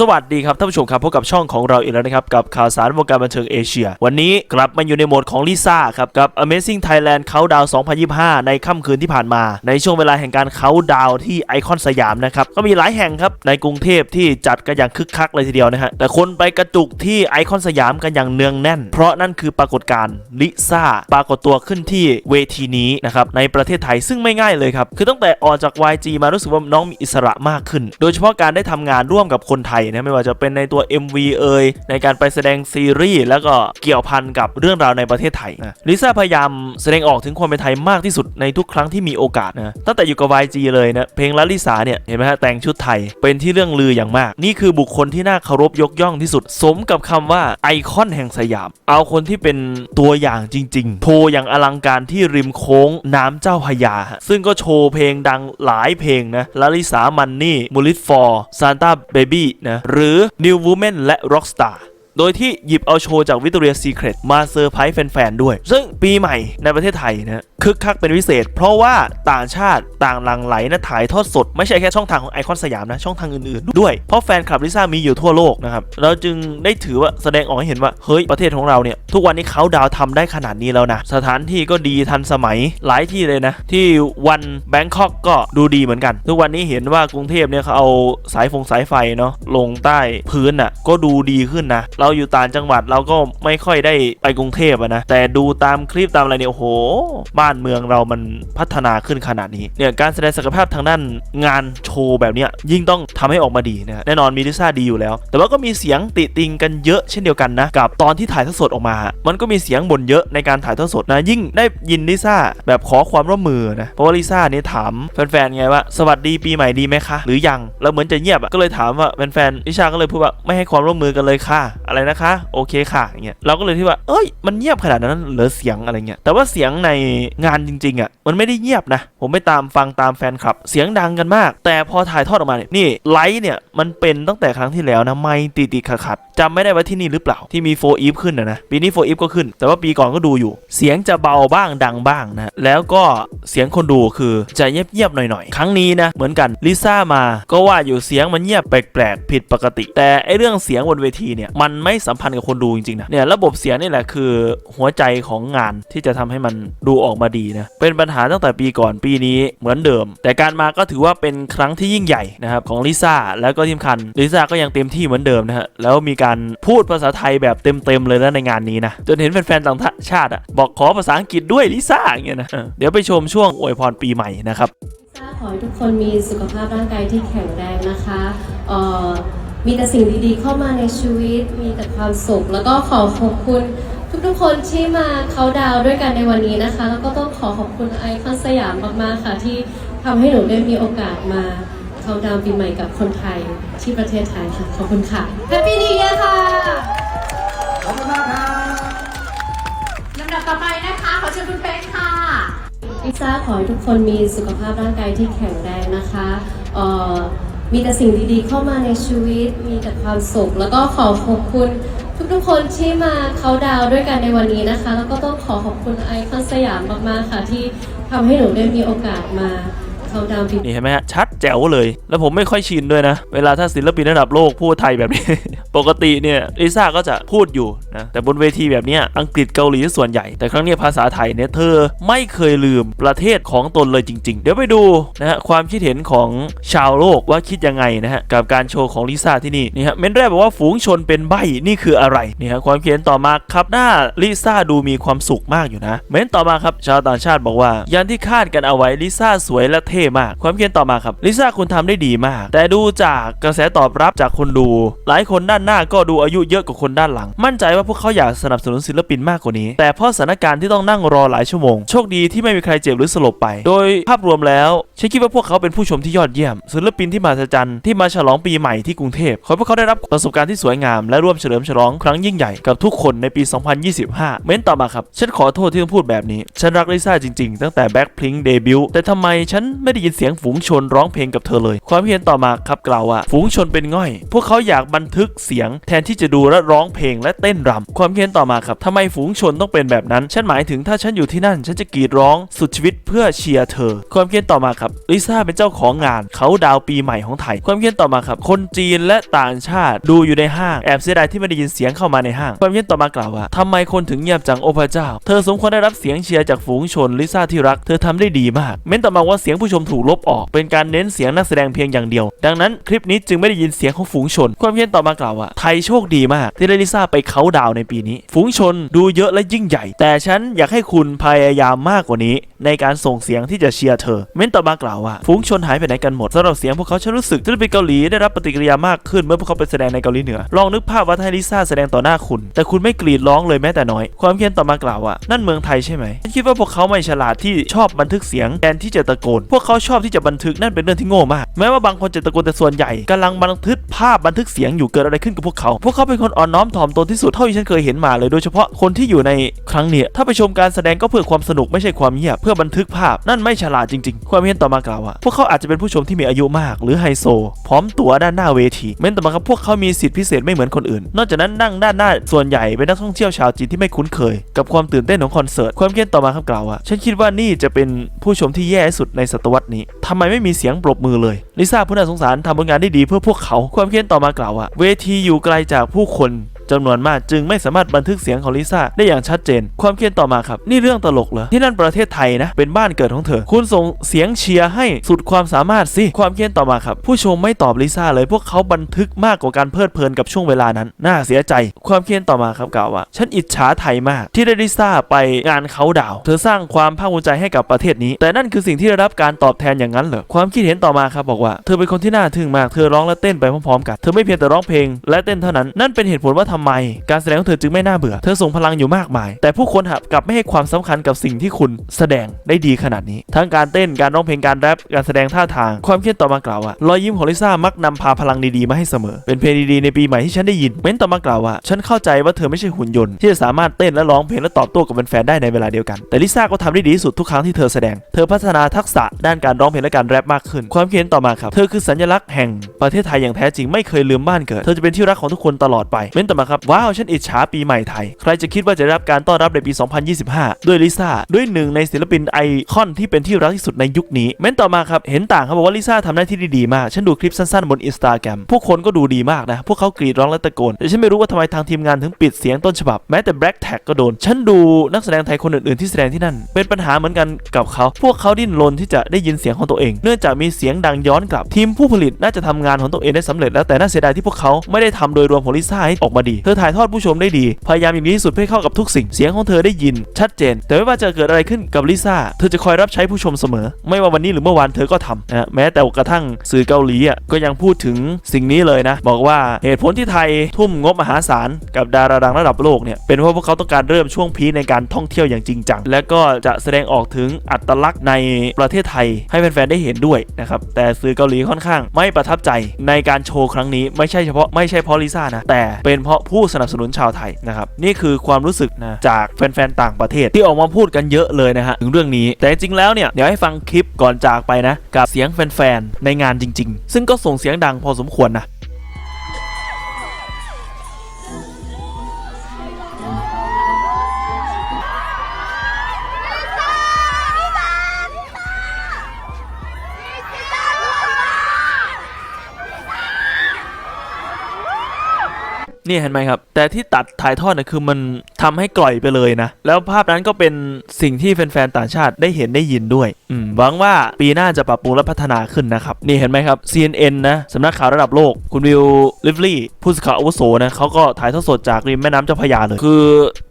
สวัสดีครับท่านผู้ชมครับพบกับช่องของเราอีกแล้วนะครับกับข่าวสารวงการบันเทิงเอเชีย วันนี้กลับมาอยู่ในโหมดของลิซ่าครับกับ Amazing Thailand Countdown 2025 ในค่ำคืนที่ผ่านมา ในช่วงเวลาแห่งการเขาดาวที่ไอคอนสยามนะครับก็มีหลายแห่งครับในกรุงเทพที่จัดกันอย่างคึกคักเลยทีเดียวนะฮะแต่คนไปกระจุกที่ไอคอนสยามกันอย่างเนืองแน่น เพราะนั่นคือปรากฏการณ์ลิซ่าปรากฏตัวขึ้นที่เวทีนี้นะครับในประเทศไทยซึ่งไม่ง่ายเลยครับคือตั้งแต่ออกจาก YG มารู้สึกว่าน้องมีอิสระมากขึ้น โดยเฉพาะการได้ทำงานร่วมกับคนไทยนะไม่ว่าจะเป็นในตัว MV เอ่ยในการไปแสดงซีรีส์แล้วก็เกี่ยวพันกับเรื่องราวในประเทศไทยนะลิซ่าพยายามแสดงออกถึงความเป็นไทยมากที่สุดในทุกครั้งที่มีโอกาสนะตั้งแต่อยู่กับ YG เลยนะเพลงลาลิสาเนี่ยเห็นไหมฮะแต่งชุดไทยเป็นที่เรื่องลืออย่างมาก นี่คือบุคคลที่น่าเคารพยกย่องที่สุด สมกับคำว่าไอคอนแห่งสยาม เอาคนที่เป็นตัวอย่างจริง ๆ โชว์อย่างอลังการที่ริมโค้งน้ำเจ้าพระยาฮะซึ่งก็โชว์เพลงดังหลายเพลงนะลาลิสามันนี่มูลิตฟอร์ซานตาเบบี้นะหรือ New Woman และ Rockstar โดยที่หยิบเอาโชว์จาก Victoria's Secret มาเซอร์ไพรส์แฟนๆด้วย ซึ่งปีใหม่ในประเทศไทยนะคึกคักเป็นพิเศษ เพราะว่าต่างชาติต่างหลังไหลนะถ่ายทอดสด ไม่ใช่แค่ช่องทางของไอคอนสยามนะ ช่องทางอื่นๆ ด้วย เพราะแฟนคลับลิซ่ามีอยู่ทั่วโลกนะครับเราจึงได้ถือว่าแสดงออกให้เห็นว่า เฮ้ย ประเทศของเราเนี่ย ทุกวันนี้เขาดาวน์ทำได้ขนาดนี้แล้วนะ สถานที่ก็ดีทันสมัยหลายที่เลยนะ ที่วันแบงคอกก็ดูดีเหมือนกัน ทุกวันนี้เห็นว่ากรุงเทพเนี่ยเขาเอาสายฟงสายไฟเนาะลงใต้พื้นน่ะก็ดูดีขึ้นนะเราอยู่ต่างจังหวัดเราก็ไม่ค่อยได้ไปกรุงเทพนะแต่ดูตามคลิปตามอะไรเนี่ยโอ้โห บ้านเมืองเรามันพัฒนาขึ้นขนาดนี้เนี่ยการแสดงศักยภาพทางด้านงานโชว์แบบเนี้ยยิ่งต้องทำให้ออกมาดีนะฮะแน่นอนมีลิซ่าดีอยู่แล้ว แต่ว่าก็มีเสียงติติงกันเยอะเช่นเดียวกันนะกับตอนที่ถ่ายทอดสดออกมา มันก็มีเสียงบ่นเยอะในการถ่ายทอดสดนะยิ่งได้ยินลิซ่าแบบขอความร่วมมือนะเพราะว่าลิซ่าเนี่ยถามแฟนๆไงว่าสวัสดีปีใหม่ดีไหมคะ หรือยังแล้วเหมือนจะเงียบก็เลยถามว่าแฟนๆลิซ่าก็เลยพูดว่าไม่ให้ความร่วมมือกันเลยค่ะอะไรนะคะ โอเคค่ะอย่างเงี้ยเราก็เลยที่ว่า เอ้ยมันเงียบขนาดนั้นเหรอเสียงอะไรเงี้ยแต่ว่าเสียงในงานจริงๆอะมันไม่ได้เงียบนะ ผมไปตามฟังตามแฟนคลับ เสียงดังกันมาก แต่พอถ่ายทอดออกมาเนี่ยนี่ไลท์เนี่ยมันเป็นตั้งแต่ครั้งที่แล้วนะไม่ติดติดขัดขัดๆจำไม่ได้ว่าที่นี่หรือเปล่าที่มีโฟอีฟขึ้นนะนะปีนี้โฟอีฟก็ขึ้น แต่ว่าปีก่อนก็ดูอยู่ เสียงจะเบาบ้างดังบ้างนะแล้วก็เสียงคนดูคือจะเงียบๆหน่อยๆครั้งนี้นะเหมือนกันลิซ่ามาก็ว่าอยู่เสียงมันเงียบแปลกๆผิดปกติ แต่ไอเรื่องเสียงบนเวทีเนี่ยมันไม่สัมพันธ์กับคนดูจริงๆนะเนี่ยระบบเสียงนี่แหละคือหัวใจของงานที่จะทำให้มันดูออกมาดีนะเป็นปัญหาตั้งแต่ปีก่อนปีนี้เหมือนเดิม แต่การมาก็ถือว่าเป็นครั้งที่ยิ่งใหญ่นะครับของลิซ่าแล้วก็ทีมคันลิซ่าก็ยังเต็มที่เหมือนเดิมนะฮะแล้วมีการพูดภาษาไทยแบบเต็มๆเลยนะในงานนี้นะจนเห็นแฟนๆต่างชาติอะบอกขอภาษาอังกฤษด้วยลิซ่าอย่างเงี้ยนะเดี๋ยวไปชมช่วงอวยพรปีใหม่นะครับซ่าขอให้ทุกคนมีสุขภาพร่างกายที่แข็งแรงนะคะเอ่อ มีแต่สิ่งดีๆ เข้ามาในชีวิต มีแต่ความสุข แล้วก็ขอขอบคุณทุกๆคนที่มาเขาน์ดาวน์ด้วยกันในวันนี้นะคะ แล้วก็ต้องขอขอบคุณไอคอนสยามมากๆค่ะ ที่ทำให้หนูได้มีโอกาสมาเขาน์ดาวน์ปีใหม่กับคนไทยที่ประเทศไทยค่ะ ขอบคุณค่ะ Happy New Year ค่ะขอบคุณมากครับลำดับต่อไปนะคะ ขอเชิญคุณเป๊กค่ะลิซ่าขอให้ทุกคนมีสุขภาพร่างกายที่แข็งแรงนะคะเอ่อ มีแต่สิ่งดีๆเข้ามาในชีวิต มีแต่ความสุข แล้วก็ขอขอบคุณทุกๆคนที่มาเขาดาวด้วยกันในวันนี้นะคะ แล้วก็ต้องขอขอบคุณไอคอนสยามมากๆค่ะ ที่ทำให้หนูได้มีโอกาสมา เขาน์ดาวน์ปีนี่เห็นไหมฮะชัดแจ๋วเลย แล้วผมไม่ค่อยชินด้วยนะ เวลาถ้าศิลปินระดับโลกพูดไทยแบบนี้ ปกติเนี่ยลิซ่าก็จะพูดอยู่นะแต่บนเวทีแบบเนี้ยอังกฤษเกาหลีส่วนใหญ่ แต่ครั้งเนี้ยภาษาไทยเนี่ยเธอไม่เคยลืมประเทศของตนเลยจริง ๆ เดี๋ยวไปดูนะฮะความคิดเห็นของชาวโลกว่าคิดยังไงนะฮะกับการโชว์ของลิซ่าที่นี่นี่ฮะเม้นแรกบอกว่าฝูงชนเป็นใบนี่คืออะไรนี่ฮะความคิดเห็นต่อมาครับหน้าลิซ่าดูมีความสุขมากอยู่นะ เม้นต่อมาครับชาวต่างชาติบอกว่ายันที่คาดกันเอาไว้ลิซ่าสวยและเท่มาก ความคิดเห็นต่อมาครับลิซ่าคุณทำได้ดีมาก แต่ดูจากกระแสตอบรับจากคนดู หลายคนด้านหน้าก็ดูอายุเยอะกว่าคนด้านหลัง มั่นใจว่าพวกเขาอยากสนับสนุนศิลปินมากกว่านี้ แต่เพราะสถานการณ์ที่ต้องนั่งรอหลายชั่วโมง โชคดีที่ไม่มีใครเจ็บหรือสลบไป โดยภาพรวมแล้วฉันคิดว่าพวกเขาเป็นผู้ชมที่ยอดเยี่ยม ศิลปินที่มหัศจรรย์ที่มาฉลองปีใหม่ที่กรุงเทพขอให้พวกเขาได้รับประสบการณ์ที่สวยงามและร่วมเฉลิมฉลองครั้งยิ่งใหญ่กับทุกคนในปี 2025 เม้นต่อมาครับฉันขอโทษที่ต้องพูดแบบนี้ ฉันรักลิซ่าจริงๆ ตั้งแต่แบ็คพลิงเดบิวต์แต่ทำไมฉันไม่ได้ได้ยินเสียงฝูงชนร้องเพลงกับเธอเลย ความคิดเห็นต่อมาครับกล่าวว่า ฝูงชนเป็นง่อย พวกเขาอยากบันทึกเสียง แทนที่จะดูและร้องเพลงและเต้นรำความคิดเห็นต่อมาครับทำไมฝูงชนต้องเป็นแบบนั้น ฉันหมายถึงถ้าฉันอยู่ที่นั่น ฉันจะกรีดร้องสุดชีวิตเพื่อเชียร์เธอ ความคิดเห็นต่อมาครับลิซ่าเป็นเจ้าของงานเขาดาวปีใหม่ของไทย ความคิดเห็นต่อมาครับ คนจีนและต่างชาติดูอยู่ในห้างแอบเสียดายที่ไม่ได้ยินเสียงเข้ามาในห้าง ความคิดเห็นต่อมากล่าวว่าทำไมคนถึงเงียบจังโอพระเจ้า เธอสมควรได้รับเสียงเชียร์จากฝูงชนลิซ่าที่รัก เธอทำได้ดีมาก เม้นต่อมาว่าเสียงผู้ชมถูกลบออก เป็นการเน้นเสียงนักแสดงเพียงอย่างเดียว ดังนั้นคลิปนี้จึงไม่ได้ยินเสียงของฝูงชน ความคิดเห็นต่อมากล่าวว่า ไทยโชคดีมาก ที่ได้ลิซ่าไปเขาดาวในปีนี้ ฝูงชนดูเยอะและยิ่งใหญ่ แต่ฉันอยากให้คุณพยายามมากกว่านี้ ในการส่งเสียงที่จะเชียร์เธอ เม้นต่อมากล่าวว่า ฝูงชนหายไปไหนกันหมดสำหรับเสียงพวกเขาฉันรู้สึกศิลปินเกาหลีได้รับปฏิกิริยามากขึ้นเมื่อพวกเขาไปแสดงในเกาหลีเหนือลองนึกภาพว่าถ้าลิซ่าแสดงต่อหน้าคุณ แต่คุณไม่กรีดร้องเลยแม้แต่น้อย ความเพียนต่อมากล่าวว่านั่นเมืองไทยใช่ไหมฉันคิดว่าพวกเขาไม่ฉลาดที่ชอบบันทึกเสียงแทนที่จะตะโกนพวกเขาชอบที่จะบันทึกนั่นเป็นเรื่องที่โง่มากแม้ว่าบางคนจะตะโกนแต่ส่วนใหญ่กำลังบันทึกภาพบันทึกเสียงอยู่เกิดอะไรขึ้นกับพวกเขา พวกเขาเป็นคนอ่อนน้อมถ่อมตนที่สุดเท่าที่ฉันเคยเห็นมาเลยโดยเฉพาะคนที่อยู่ในครั้งเนี้ยถ้าไปชมการแสดงก็เพื่อความสนุกไม่ใช่ความเงียบเพื่อบันทึกภาพนั่นไม่ฉลาดจริง ๆ ความเห็นต่อมากล่าวว่าพวกเขาอาจจะเป็นผู้ชมที่มีอายุมากหรือไฮโซ พร้อมตั๋วด้านหน้าเวทีเม้นต่อมาครับพวกเขามีสิทธิพิเศษไม่เหมือนคนอื่น นอกจากนั้นนั่งด้านหน้าส่วนใหญ่เป็นนักท่องเที่ยวชาวจีนที่ไม่คุ้นเคย กับความตื่นเต้นของคอนเสิร์ตความเขียนต่อมาครับกล่าวว่าฉันคิดว่านี่จะเป็นผู้ชมที่แย่ที่สุดในศตววัดนี้ทำไมไม่มีเสียงปรบมือเลยลิซ่าผู้น่าสงสารทำผลงานได้ดีเพื่อพวกเขา ความเขียนต่อมากล่าวว่า เวทีอยู่ไกลจากผู้คนจำนวนมากจึงไม่สามารถบันทึกเสียงของลิซ่าได้อย่างชัดเจน ความเคียนต่อมาครับ นี่เรื่องตลกเหรอที่นั่นประเทศไทยนะ เป็นบ้านเกิดของเธอ คุณส่งเสียงเชียร์ให้สุดความสามารถสิ ความเคียนต่อมาครับ ผู้ชมไม่ตอบลิซ่าเลยพวกเขาบันทึกมากกว่าการเพลิดเพลินกับช่วงเวลานั้น น่าเสียใจ ความเคียนต่อมาครับกล่าวว่า ฉันอิจฉาไทยมาก ที่ได้ลิซ่าไปงานเขาดาว เธอสร้างความภาคภูมิใจให้กับประเทศนี้ แต่นั่นคือสิ่งที่ได้รับการตอบแทนอย่างนั้นเหรอความคิดเห็นต่อมาครับบอกว่าเธอเป็นคนที่น่าทึ่งมากเธอร้องและเต้นไปพร้อมๆกันเธอไม่เพียงแต่ร้องเพลง และเต้นเท่านั้นนั่นเป็นเหตุผลว่าทำไม การแสดงของเธอจึงไม่น่าเบื่อ เธอส่งพลังอยู่มากมาย แต่ผู้คนหับกลับไม่ให้ความสำคัญกับสิ่งที่คุณแสดงได้ดีขนาดนี้ ทั้งการเต้นการร้องเพลงการแรปการแสดงท่าทาง ความเครียดต่อมากล่าวว่ารอยยิ้มของลิซ่ามักนำพาพลังดีๆมาให้เสมอ เป็นเพลงดีๆในปีใหม่ที่ฉันได้ยินเม้นต่อมากล่าวว่าฉันเข้าใจว่าเธอไม่ใช่หุ่นยนต์ที่จะสามารถเต้นและร้องเพลงและตอบโต้กับแฟนได้ในเวลาเดียวกัน แต่ลิซ่าก็ทำได้ดีที่สุดทุกครั้งที่เธอแสดง เธอพัฒนาทักษะด้านการร้องเพลงและการแรปมากขึ้น ความคิดเห็นต่อมาครับ เธอคือสัญลักษณ์แห่งประเทศไทยอย่างแท้จริงไม่เคยลืมบ้านเกิด เธอจะเป็นที่รักของทุกคนตลอดไป เม้นต่อมาครับ ว้าว ฉันอิจฉาปีใหม่ไทย ใครจะคิดว่าจะได้รับการต้อนรับในปี 2025 ด้วยลิซ่า ด้วยหนึ่งในศิลปินไอคอนที่เป็นที่รักที่สุดในยุคนี้ เม้นต่อมาครับ เห็นต่างเขาบอกว่าลิซ่าทำหน้าที่ด้ดีมาก ฉันดูคลิปสั้นๆบนอินสตาแกรมพวกคนก็ดูดีมากนะ พวกเขากรีดร้องและตะโกน แต่ฉันไม่รู้ว่าทำไมทางทีมงานถึงปิดเสียงต้นฉบับ แม้แต่แบล็กแท็กก็โดน ฉันดูนักแสดงไทยคนอื่นๆที่แสดงที่นั่น เป็นปัญหาเหมือนกันกับเขา พวกเขาดิ้นรนที่จะได้ยินเสียงของตัวเอง เนื่องจากมีเสียงดังย้อนกลับทีมผู้ผลิตน่าจะทำงานของตัวเองได้สำเร็จแล้วแต่น่าเสียดายที่พวกเขาไม่ได้ทำโดยรวมของลิซ่าให้ออกมาดี เธอถ่ายทอดผู้ชมได้ดี พยายามอย่างดีที่สุดเพื่อเข้ากับทุกสิ่งเสียงของเธอได้ยิน ชัดเจน แต่ไม่ว่าจะเกิดอะไรขึ้นกับลิซ่าเธอจะคอยรับใช้ผู้ชมเสมอ ไม่ว่าวันนี้หรือเมื่อวานเธอก็ทำนะแม้แต่กระทั่งสื่อเกาหลีอะก็ยังพูดถึงสิ่งนี้เลยนะ บอกว่าเหตุผลที่ไทยทุ่มงบมหาศาลกับดาราดังระดับโลกเนี่ยเป็นเพราะพวกเขาต้องการเริ่มช่วงพีในการท่องเที่ยวอย่างจริงจังและก็จะแสดงออกถึงอัตลักษณ์ในประเทศไทยให้แฟนๆได้เห็นด้วยนะครับแต่สื่อเกาหลีค่อนข้าง ไม่ประทับใจในการโชว์ครั้งนี้ไม่ใช่เฉพาะไม่ใช่เพราะลิซ่านะแต่เป็นเพราะผู้สนับสนุนชาวไทยนะครับนี่คือความรู้สึกนะจากแฟนๆต่างประเทศที่ออกมาพูดกันเยอะเลยนะฮะถึงเรื่องนี้ แต่จริงแล้วเนี่ยเดี๋ยวให้ฟังคลิปก่อนจากไปนะกับเสียงแฟนๆในงานจริง ๆ ซึ่งก็ส่งเสียงดังพอสมควรนะ นี่เห็นไหมครับ แต่ที่ตัดถ่ายทอดเนี่ยคือมัน ทำให้กล่อยไปเลยนะ แล้วภาพนั้นก็เป็นสิ่งที่แฟนๆต่างชาติได้เห็นได้ยินด้วยอืมหวังว่าปีหน้าจะปรับปรุงและพัฒนาขึ้นนะครับ นี่เห็นไหมครับ CNN นะสำนักข่าวระดับโลก คุณวิลลิฟลี่ผู้สื่อข่าวอาวุโสนะเขาก็ถ่ายทอดสดจากริมแม่น้ำเจ้าพระยาเลย คือ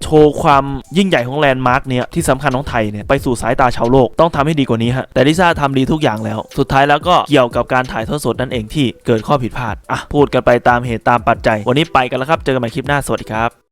โชว์ความยิ่งใหญ่ของแลนด์มาร์กเนี่ยที่สำคัญของไทยเนี่ยไปสู่สายตาชาวโลกต้องทำให้ดีกว่านี้ฮะแต่ลิซ่าทำดีทุกอย่างแล้ว สุดท้ายแล้วก็เกี่ยวกับการถ่ายทอดสดนั่นเองที่เกิดข้อผิดพลาดอะพูดกันไปตามเหตุตามปัจจัย วันนี้ไปกันแล้วครับเจอกันใหม่คลิปหน้าสวัสดีครับ